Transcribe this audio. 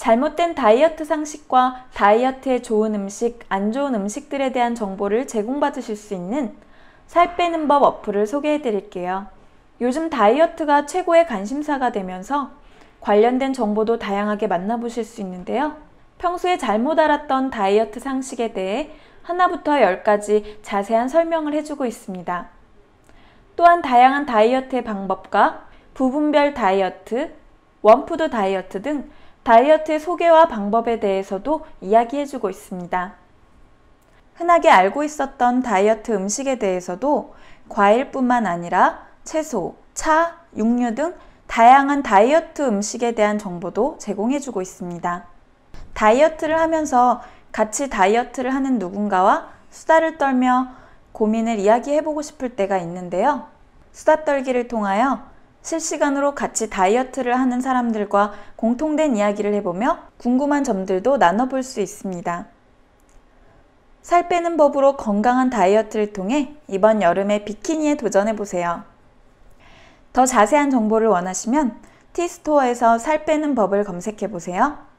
잘못된 다이어트 상식과 다이어트에 좋은 음식, 안 좋은 음식들에 대한 정보를 제공받으실 수 있는 살 빼는 법 어플을 소개해 드릴게요. 요즘 다이어트가 최고의 관심사가 되면서 관련된 정보도 다양하게 만나보실 수 있는데요. 평소에 잘못 알았던 다이어트 상식에 대해 하나부터 열까지 자세한 설명을 해주고 있습니다. 또한 다양한 다이어트의 방법과 부분별 다이어트, 원푸드 다이어트 등 다이어트의 소개와 방법에 대해서도 이야기해주고 있습니다. 흔하게 알고 있었던 다이어트 음식에 대해서도 과일뿐만 아니라 채소, 차, 육류 등 다양한 다이어트 음식에 대한 정보도 제공해주고 있습니다. 다이어트를 하면서 같이 다이어트를 하는 누군가와 수다를 떨며 고민을 이야기해보고 싶을 때가 있는데요. 수다 떨기를 통하여 실시간으로 같이 다이어트를 하는 사람들과 공통된 이야기를 해보며 궁금한 점들도 나눠볼 수 있습니다. 살 빼는 법으로 건강한 다이어트를 통해 이번 여름에 비키니에 도전해보세요. 더 자세한 정보를 원하시면 티스토어에서 살 빼는 법을 검색해보세요.